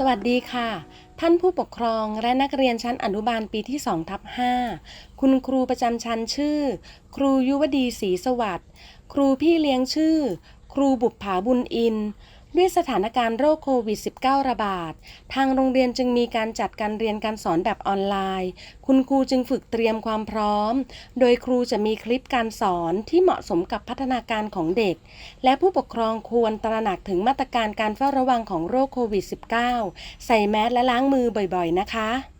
สวัสดีค่ะ ท่านผู้ปกครองและนักเรียนชั้นอนุบาลปีที่2ทับ5คุณครูประจำชั้นชื่อ ครูยุวดีศรีสวัสดิ์ ครูพี่เลี้ยงชื่อ ครูบุปผาบุญอิน ด้วยสถานการณ์โรคโควิด -19 ระบาด ทางโรงเรียนจึงมีการจัดการเรียนการสอนแบบออนไลน์ คุณครูจึงฝึกเตรียมความพร้อม โดยครูจะมีคลิปการสอนที่เหมาะสมกับพัฒนาการของเด็ก และผู้ปกครองควรตระหนักถึงมาตรการการเฝ้าระวังของโรคโควิด -19 ใส่แมสและล้างมือบ่อยๆ นะคะ